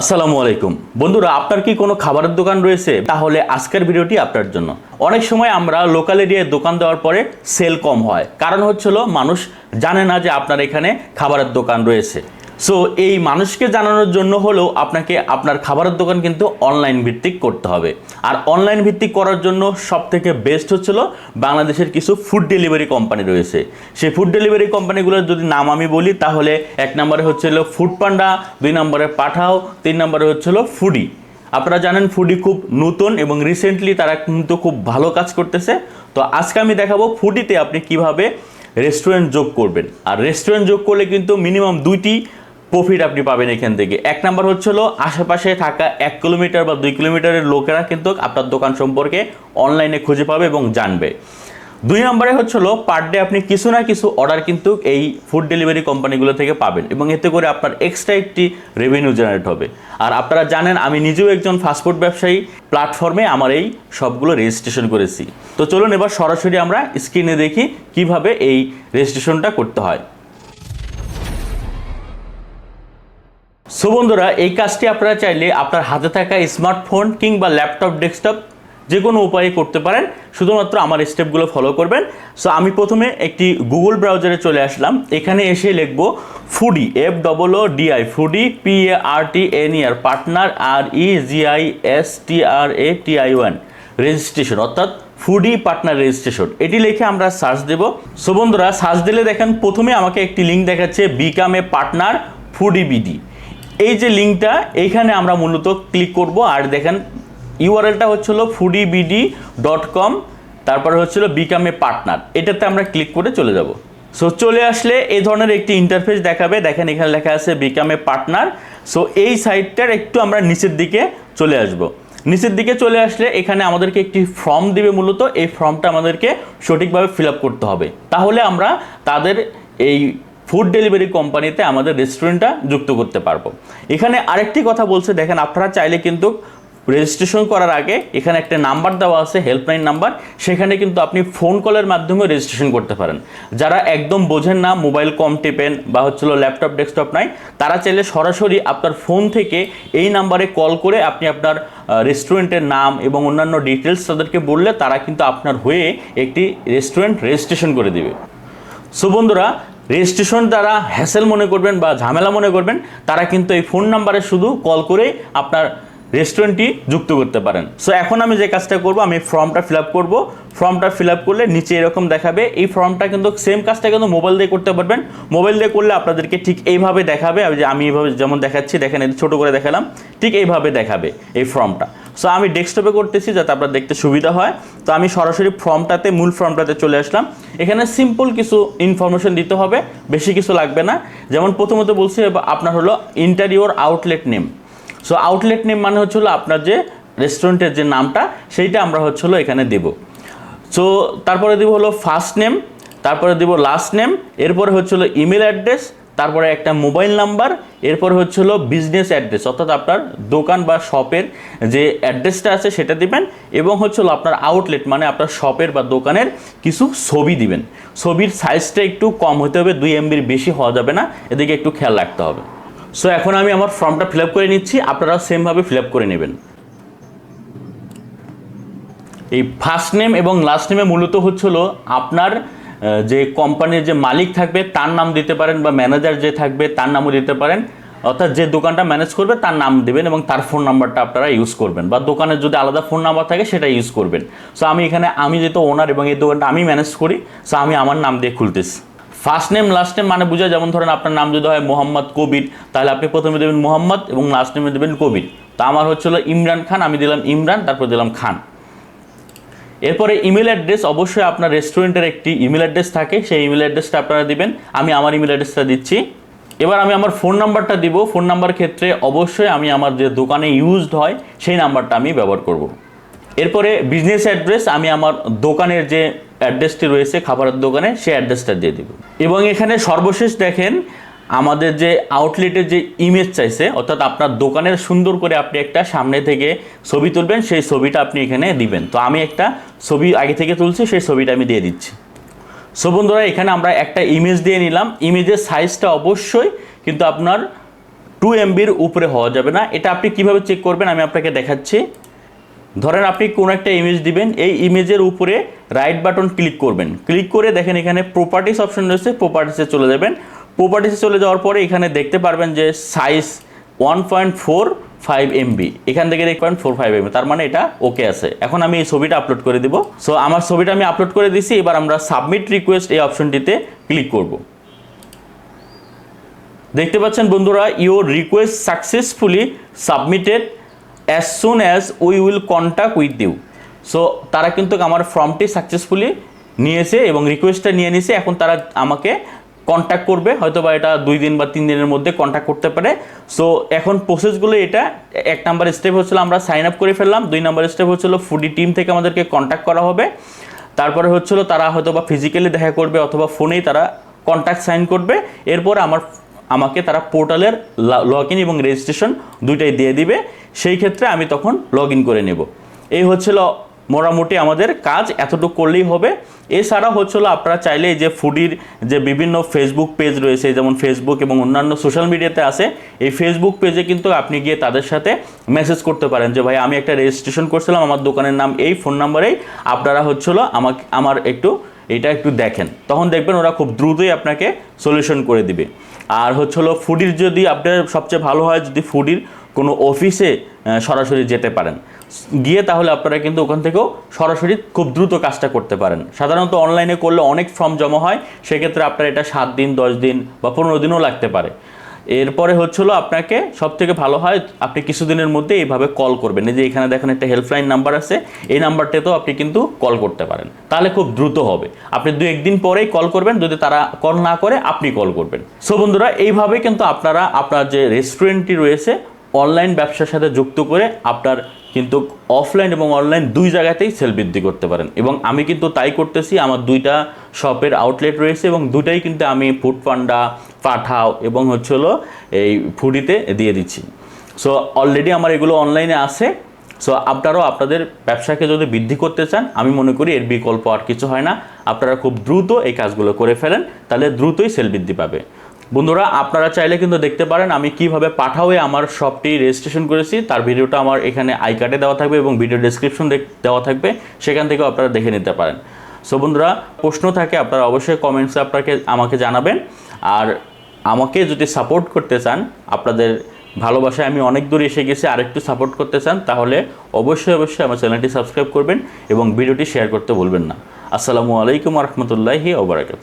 আসসালামু আলাইকুম। বন্ধুরা, আপনার কি কোনো খাবারের দোকান রয়েছে? তাহলে আজকের ভিডিওটি আপনার জন্য। অনেক সময় আমরা লোকাল এরিয়ায় দোকান দেওয়ার পরে সেল কম হয়। কারণ হচ্ছিল মানুষ জানে না যে আপনার এখানে খাবারের দোকান রয়েছে। সো এই মানুষকে জানানোর জন্য হলেও আপনাকে আপনার খাবারের দোকান কিন্তু অনলাইন ভিত্তিক করতে হবে। আর অনলাইন ভিত্তিক করার জন্য সব থেকে বেস্ট হচ্ছিল বাংলাদেশের কিছু ফুড ডেলিভারি কোম্পানি রয়েছে। সেই ফুড ডেলিভারি কোম্পানিগুলোর যদি নাম আমি বলি, তাহলে এক নম্বরে হচ্ছিল ফুড পান্ডা দুই নম্বরে পাঠাও, তিন নম্বরে হচ্ছিল ফুডি আপনারা জানেন ফুডি খুব নতুন এবং রিসেন্টলি তারা কিন্তু খুব ভালো কাজ করতেছে। তো আজকে আমি দেখাবো ফুডিতে আপনি কীভাবে রেস্টুরেন্ট যোগ করবেন। আর রেস্টুরেন্ট যোগ করলে কিন্তু মিনিমাম দুইটি প্রফিট আপনি পাবেন এখান থেকে। এক নাম্বার হচ্ছিল আশেপাশে থাকা এক কিলোমিটার বা দুই কিলোমিটারের লোকেরা কিন্তু আপনার দোকান সম্পর্কে অনলাইনে খুঁজে পাবে এবং জানবে। দুই নম্বরে হচ্ছিল পার ডে আপনি কিছু না কিছু অর্ডার কিন্তু এই ফুড ডেলিভারি কোম্পানিগুলো থেকে পাবেন এবং এতে করে আপনার এক্সট্রা একটি রেভিনিউ জেনারেট হবে। আর আপনারা জানেন, আমি নিজেও একজন ফাস্টফুড ব্যবসায়ী প্ল্যাটফর্মে আমার এই সবগুলো রেজিস্ট্রেশন করেছি। তো চলুন এবার সরাসরি আমরা স্ক্রিনে দেখি কীভাবে এই রেজিস্ট্রেশনটা করতে হয়। সো বন্ধুরা, এই কাজটি আপনারা চাইলে আপনার হাতে থাকা স্মার্টফোন কিংবা ল্যাপটপ, ডেস্কটপ যে কোনো উপায়ে করতে পারেন। শুধুমাত্র আমার স্টেপগুলো ফলো করবেন। সো আমি প্রথমে একটি গুগল ব্রাউজারে চলে আসলাম। এখানে এসে লিখব foodie F double O D I foodie P A R T N E R partner R E G I S T R A T I O N registration, অর্থাৎ ফুডি পার্টনার রেজিস্ট্রেশন। এটি লিখে আমরা search দেব। So বন্ধুরা, search দিলে দেখেন প্রথমে আমাকে একটি লিঙ্ক দেখাচ্ছে, become a partner foodie BD. এই যে লিঙ্কটা এইখানে আমরা মূলত ক্লিক করব। আর দেখেন ইউআরএলটা হচ্ছিল ফুডি বিডি ডট কম তারপরে হচ্ছিল বিকাম এ পার্টনার এটাতে আমরা ক্লিক করে চলে যাব। সো চলে আসলে এই ধরনের একটি ইন্টারফেস দেখাবে। দেখেন, এখানে লেখা আছে বিকাম এ পার্টনার সো এই সাইটটার একটু আমরা নিচের দিকে চলে আসব। নিচের দিকে চলে আসলে এখানে আমাদেরকে একটি ফর্ম দিবে মূলত। এই ফর্মটা আমাদেরকে সঠিকভাবে ফিল করতে হবে। তাহলে আমরা তাদের এই ফুড ডেলিভারি কোম্পানিতে আমাদের রেস্টুরেন্টটা যুক্ত করতে পারব। এখানে আরেকটি কথা বলছে, দেখেন আপনারা চাইলে কিন্তু রেজিস্ট্রেশন করার আগে এখানে একটা নাম্বার দেওয়া আছে হেল্পলাইন নাম্বার সেখানে কিন্তু আপনি ফোন কলের মাধ্যমে রেজিস্ট্রেশন করতে পারেন। যারা একদম বোঝেন না মোবাইল কম টেপেন বা হচ্ছিল ল্যাপটপ ডেস্কটপ নাই, তারা চাইলে সরাসরি আপনার ফোন থেকে এই নাম্বারে কল করে আপনি আপনার রেস্টুরেন্টের নাম এবং অন্যান্য ডিটেলস তাদেরকে বললে তারা কিন্তু আপনার হয়ে একটি রেস্টুরেন্ট রেজিস্ট্রেশন করে দিবে। সো বন্ধুরা রেজিস্ট্রেশন তারা হ্যাসেল মনে করবেন বা ঝামেলা মনে করবেন, তারা কিন্তু এই ফোন নাম্বারে শুধু কল করে আপনার রেস্টুরেন্টটি যুক্ত করতে পারেন। সো এখন আমি যে কাজটা করব, আমি ফর্মটা ফিল আপ করব। ফর্মটা ফিল আপ করলে নিচে এরকম দেখাবে, এই ফর্মটা কিন্তু সেম কাজটা কিন্তু মোবাইল দিয়ে করতে পারবেন। মোবাইল দিয়ে করলে আপনাদেরকে ঠিক এইভাবে দেখাবে, আমি যে আমি এইভাবে যেমন দেখাচ্ছি, দেখেন ছোটো করে দেখালাম, ঠিক এইভাবে দেখাবে এই ফর্মটা সো আমি ডেস্কটপে করতেছি যাতে আপনার দেখতে সুবিধা হয়। তো আমি সরাসরি ফর্মটাতে, মূল ফর্মটাতে চলে আসলাম। এখানে সিম্পল কিছু ইনফরমেশন দিতে হবে, বেশি কিছু লাগবে না। যেমন প্রথমত বলছি, আপনার হলো interior outlet name so outlet name মানে হচ্ছিল আপনার যে রেস্টুরেন্টের যে নামটা, সেইটা আমরা হচ্ছিল এখানে দেব। সো তারপরে দিব হলো ফার্স্ট নেম তারপরে দিব লাস্ট নেম এরপরে হচ্ছিল ইমেল অ্যাড্রেস তারপরে একটা মোবাইল নাম্বার, এরপর হচ্ছিল বিজনেস অ্যাড্রেস অর্থাৎ আপনার দোকান বা শপের যে অ্যাড্রেসটা আছে সেটা দিবেন এবং হচ্ছিল আপনার আউটলেট মানে আপনার শপের বা দোকানের কিছু ছবি দিবেন। ছবির সাইজটা একটু কম হতে হবে, দুই এমবির বেশি হওয়া যাবে না, এদিকে একটু খেয়াল রাখতে হবে। সো এখন আমি আমার ফর্মটা ফিল করে নিচ্ছি আপনারা সেমভাবে ফিল করে নেবেন। এই ফার্স্ট নেম এবং লাস্ট নেমে মূলত হচ্ছিল আপনার যে কোম্পানির যে মালিক থাকবে, তার নাম দিতে পারেন বা ম্যানেজার যে থাকবে, তার নামও দিতে পারেন। অর্থাৎ যে দোকানটা ম্যানেজ করবে, তার নাম দেবেন এবং তার ফোন নাম্বারটা আপনারা ইউজ করবেন বা দোকানের যদি আলাদা ফোন নাম্বার থাকে, সেটা ইউজ করবেন। সো আমি এখানে, আমি যেহেতু ওনার এবং এই দোকানটা আমি ম্যানেজ করি সো আমি আমার নাম দিয়ে খুলতেছি। ফার্স্ট নেম লাস্ট নেম মানে বোঝা যেমন ধরেন আপনার নাম যদি হয় মোহাম্মদ কবির, তাহলে আপনি প্রথমে দেবেন মোহাম্মদ এবং লাস্ট নেমে দেবেন কবির। তো আমার হচ্ছিল ইমরান খান, আমি দিলাম ইমরান, তারপর দিলাম খান। এরপরে ইমেল অ্যাড্রেস অবশ্যই আপনার রেস্টুরেন্টের একটি ইমেল অ্যাড্রেস থাকে, সেই ইমেল অ্যাড্রেসটা আপনারা দিবেন। আমি আমার ইমেল অ্যাড্রেসটা দিচ্ছি। এবার আমি আমার ফোন নাম্বারটা দিব। ফোন নাম্বার ক্ষেত্রে অবশ্যই আমি আমার যে দোকানে ইউজড হয়, সেই নাম্বারটা আমি ব্যবহার করব। এরপরে বিজনেস অ্যাড্রেস আমি আমার দোকানের যে অ্যাড্রেসটি রয়েছে, খাবারের দোকানে, সেই অ্যাড্রেসটা দিয়ে দিব। এবং এখানে সর্বশেষ দেখেন আমাদের যে আউটলেটের যে ইমেজ চাইছে, অর্থাৎ আপনার দোকানের সুন্দর করে আপনি একটা সামনে থেকে ছবি তুলবেন, সেই ছবিটা আপনি এখানে দিবেন। তো আমি একটা ছবি আগে থেকে তুলছি, সেই ছবিটা আমি দিয়ে দিচ্ছি। সো বন্ধুরা, এখানে আমরা একটা ইমেজ দিয়ে নিলাম। ইমেজের সাইজটা অবশ্যই কিন্তু আপনার টু এমবির উপরে হওয়া যাবে না। এটা আপনি কীভাবে চেক করবেন, আমি আপনাকে দেখাচ্ছি। ধরেন আপনি কোনো একটা ইমেজ দিবেন, এই ইমেজের উপরে রাইট বাটন ক্লিক করবেন। ক্লিক করে দেখেন এখানে প্রপার্টিস অপশন রয়েছে প্রপার্টিসে চলে যাবেন। প্রপার্টিসে চলে যাওয়ার পরে এখানে দেখতে পারবেন যে size one point four five MB এখান থেকে দেখতে পারেন ফোর ফাইভ এমবি তার মানে এটা ওকে আছে। এখন আমি এই ছবিটা আপলোড করে দিব। সো আমার ছবিটা আমি আপলোড করে দিছি, এবার আমরা সাবমিট রিকোয়েস্ট এই অপশনটিতে ক্লিক করব। দেখতে পাচ্ছেন বন্ধুরা your request successfully submitted as soon as we will contact with you so তারা কিন্তু আমার ফর্মটি সাকসেসফুলি নিয়েছে এবং রিকোয়েস্টটা নিয়ে নিয়েছে এখন তারা আমাকে কন্ট্যাক্ট করবে হয়তো বা এটা দুই দিন বা তিন দিনের মধ্যে কন্ট্যাক্ট করতে পারে। সো এখন প্রসেসগুলো এটা, এক নাম্বার স্টেপ হচ্ছিল আমরা সাইন আপ করে ফেললাম, দুই নাম্বার স্টেপ হচ্ছিল ফুডি টিম থেকে আমাদেরকে কন্ট্যাক্ট করা হবে। তারপরে হচ্ছিল তারা হয়তো বা ফিজিক্যালি দেখা করবে অথবা ফোনেই তারা কন্ট্যাক্ট সাইন করবে। এরপর আমার, আমাকে তারা পোর্টালের লগ ইন এবং রেজিস্ট্রেশন দুইটাই দিয়ে দিবে। সেই ক্ষেত্রে আমি তখন লগ ইন করে নেব। এই হচ্ছিল মোটামুটি আমাদের কাজ এতটুকু করলেই হবে। এছাড়া হচ্ছিল আপনারা চাইলে এই যে ফুডির যে বিভিন্ন ফেসবুক পেজ রয়েছে, যেমন ফেসবুক এবং অন্যান্য সোশ্যাল মিডিয়াতে আছে, এই ফেসবুক পেজে কিন্তু আপনি গিয়ে তাদের সাথে মেসেজ করতে পারেন যে, ভাই, আমি একটা রেজিস্ট্রেশন করছিলাম, আমার দোকানের নাম এই ফোন নাম্বারেই আপনারা হচ্ছিল আমাকে, আমার একটু, এটা একটু দেখেন। তখন দেখবেন ওরা খুব দ্রুতই আপনাকে সলিউশন করে দিবে। আর হচ্ছে হলো ফুডির যদি আপনার সবচেয়ে ভালো হয়, যদি ফুডির কোনো অফিসে সরাসরি যেতে পারেন। গিয়ে তাহলে আপনারা কিন্তু ওখান থেকেও সরাসরি খুব দ্রুত কাজটা করতে পারেন। সাধারণত অনলাইনে করলে অনেক ফর্ম জমা হয়, সেক্ষেত্রে আপনার এটা সাত দিন, দশ দিন বা পনেরো দিনও লাগতে পারে। এরপরে হচ্ছিল আপনাকে সব থেকে ভালো হয়, আপনি কিছুদিনের মধ্যে এইভাবে কল করবেন। এই যে এখানে দেখেন একটা হেল্পলাইন নাম্বার আছে, এই নাম্বারটাতেও আপনি কিন্তু কল করতে পারেন। তাহলে খুব দ্রুত হবে। আপনি দু একদিন পরেই কল করবেন, যদি তারা কল না করে, আপনি কল করবেন। সো বন্ধুরা, এইভাবে কিন্তু আপনারা, আপনার যে রেস্টুরেন্টটি রয়েছে অনলাইন ব্যবসার সাথে যুক্ত করে আপনার কিন্তু অফলাইন এবং অনলাইন দুই জায়গাতেই সেল বৃদ্ধি করতে পারেন। এবং আমি কিন্তু তাই করতেছি, আমার দুইটা শপের আউটলেট রয়েছে এবং দুটাই কিন্তু আমি ফুড পান্ডা পাঠাও এবং হচ্ছে হলো এই ফুডিতে দিয়ে দিচ্ছি। সো অলরেডি আমার এগুলো অনলাইনে আছে। সো আপনারাও আপনাদের ব্যবসাকে যদি বৃদ্ধি করতে চান, আমি মনে করি এর বিকল্প আর কিছু হয় না। আপনারা খুব দ্রুত এই কাজগুলো করে ফেলেন, তাহলে দ্রুতই সেল বৃদ্ধি পাবে। বন্ধুরা, আপনারা চাইলে কিন্তু দেখতে পারেন আমি কীভাবে পাঠাওয়ে আমার শপটি রেজিস্ট্রেশন করেছি। তার ভিডিওটা আমার এখানে আই কার্ডে দেওয়া থাকবে এবং ভিডিও ডেসক্রিপশন দেওয়া থাকবে। সেখান থেকেও আপনারা দেখে নিতে পারেন। সো বন্ধুরা, প্রশ্ন থাকে, আপনারা অবশ্যই কমেন্টসে আপনাকে, আমাকে জানাবেন। আর আমাকে যদি সাপোর্ট করতে চান, আপনাদের ভালোবাসায় আমি অনেক দূর এসে গেছি, আরেকটু সাপোর্ট করতে চান, তাহলে অবশ্যই অবশ্যই আমার চ্যানেলটি সাবস্ক্রাইব করবেন এবং ভিডিওটি শেয়ার করতে ভুলবেন না। আসসালামু আলাইকুম রহমতুল্লাহি ওবরাকাত